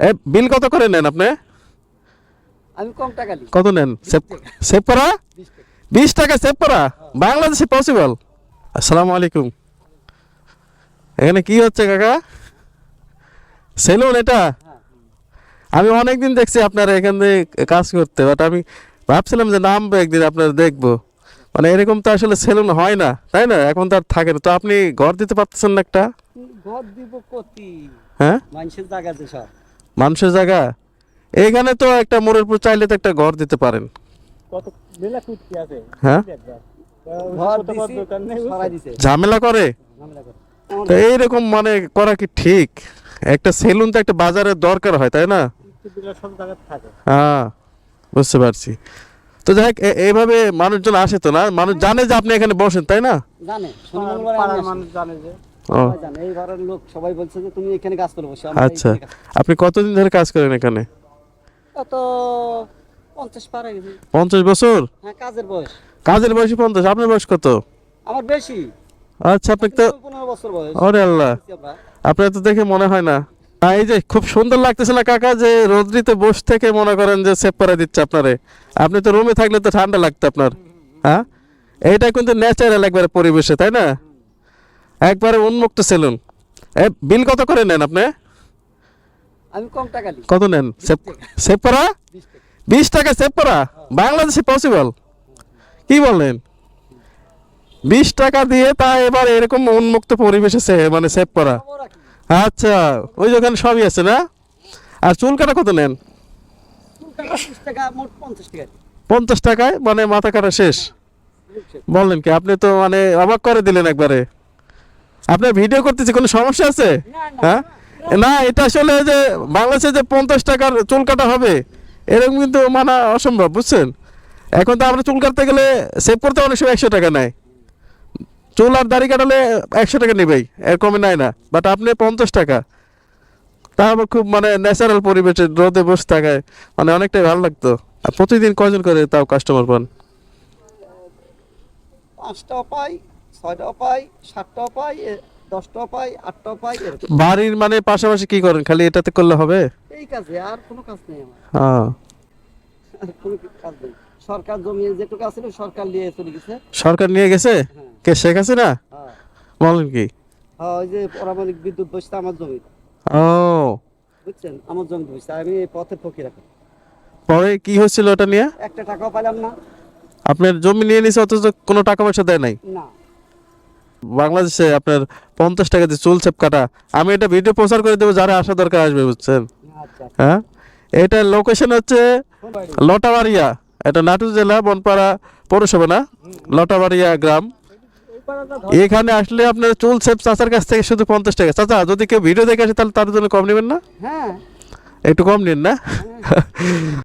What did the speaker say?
এ বিল কত করে নেন আপনি? আমি কম টাকা দিই কত নেন? সেভ সেভ করা বিশ টাকা। সেভ করা বাংলাদেশে পসিবল আসসালামু আলাইকুম। এখানে কি হচ্ছে কাকা? সেলুন এটা? হ্যাঁ। আমি অনেকদিন দেখছি আপনার এখানে কাজ করতে বাট আমি ভাবছিলাম যে নামবো একদিন আপনার দেখব। মানে এরকম তো আসলে সেলুন হয় না তাই না? এখন তো আর থাকে না। তো আপনি ঘর দিতে পারতেছেন না একটা? ঘর দিব কতি? হ্যাঁ? মানুষের সব। মানুষের জায়গা? এইখানে তো একটা মোড়েরপুর চাইলে তো একটা ঘর দিতে পারেন। হ্যাঁ? ঘর। দিছি সরাই দিছে। ঝামেলা করে। তো এইরকম মানে করা কি ঠিক? একটা সেলুন তো একটা বাজারের দরকার হয় তাই না? হ্যাঁ বুঝতে পারছি। তো যাই হোক, এ- এইভাবে মানুষজন আসে তো না? মানুষ জানে যে আপনি এখানে বসেন তাই না? জানে। ও। এই ঘরের লোক সবাই বলছে যে তুমি এখানে কাজ করে বসে আচ্ছা। আপনি কতদিন ধরে কাজ করেন এখানে? কত পঞ্চাশ পার হয়ে গেছে। পঞ্চাশ বছর? হ্যাঁ কাজের বয়স। কাজের বয়সী পঞ্চাশ আপনার বয়স কত? আমার বেশি। আচ্ছা আপনি তো পনেরো বছর বয়স। ওরে আল্লাহ। আপনার তো দেখে মনে হয় না। এই যে খুব সুন্দর লাগতেছে না কাকা যে রোদ্রিতে বসে থেকে মনে করেন যে সেভ করে দিচ্ছে আপনারে। আপনি তো রুমে থাকলে তো ঠান্ডা লাগতো আপনার। হ্যাঁ? এইটা কিন্তু ন্যাচারাল একবারে পরিবেশে তাই না? একবারে উন্মুক্ত সেলুন। বিল কত করে নেন আপনি? আমি কম টাকা দিই। কত নেন? সেভ সেভ করা বিশ টাকা। সেভ করা বাংলাদেশে পসিবল কি বলেন? বিশ টাকা দিয়ে তা এবার এরকম উন্মুক্ত পরিবেশে মানে সেভ করা আচ্ছা ওই দোকানে সবই আছে না? আর চুল কাটা কত নেন? পঞ্চাশ টাকায়? মানে মাথা কাটা শেষ? বললেন কি আপনি তো মানে অবাক করে দিলেন একবারে। আপনার ভিডিও করতেছি কোনো সমস্যা আছে? হ্যাঁ? না এটা আসলে যে বাংলাদেশে যে পঞ্চাশ টাকার চুল কাটা হবে এরকম কিন্তু মানা অসম্ভব বুঝছেন? এখন তো আমরা চুল কাটতে গেলে সেভ করতে অনেক সময় একশো টাকা নেয়। চুল আর দাড়ি কাটালে একশো টাকা নেবেই এর কমে নেয় না বাট আপনি পঞ্চাশ টাকা। তা আবার খুব মানে ন্যাচারাল পরিবেশে রোদে বসে থাকায় মানে অনেকটাই ভালো লাগতো। আর প্রতিদিন কজন করে তাও কাস্টমার পান? পাঁচটাও পাই। ছয়টাও পাই সাতটাও পাই দশটাও পাই আটটাও পাই বাড়ির মানে পাশাপাশি কি করেন? খালি এটাতে করলে হবে? এই কাজে আর কোনো কাজ নেই আমার। হ্যাঁ। আর কোনো কাজ নেই। সরকার জমি যেটুকু আছে সরকার নিয়ে চলে গেছে। সরকার নিয়ে গেছে? হ্যাঁ। কে শেখ হাসিনা? হ্যাঁ। বলেন কি? হ্যাঁ, ওই যে পারমাণবিক বিদ্যুৎ বসছে আমার জমি। ও। বুঝছেন? আমার জমি বসছে আমি এই পথের ফকির এখন পরে কি হয়েছিল ওটা নিয়ে? একটা টাকাও পেলাম না। আপনার জমি নিয়ে নিছে অথচ কোনো টাকা পয়সা দেয় নাই? না। বাংলাদেশে আপনার পঞ্চাশ টাকা দিয়ে চুল চেপ কাটা আমি এটা ভিডিও প্রচার করে দেবো যারা আসা দরকার আসবে বুঝছেন? আচ্ছা হ্যাঁ? এটা লোকেশন হচ্ছে লটাবাড়িয়া এটা নাটুর জেলা বনপাড়া পৌরসভা না? লটাবাড়িয়া গ্রাম। এখানে আসলে আপনার চুল সেপ চাচার কাছ থেকে শুধু পঞ্চাশ টাকা। চাচা যদি কেউ ভিডিও দেখে আসে তাহলে তার জন্য কম নেবেন না? হ্যাঁ। একটু কম নিন না?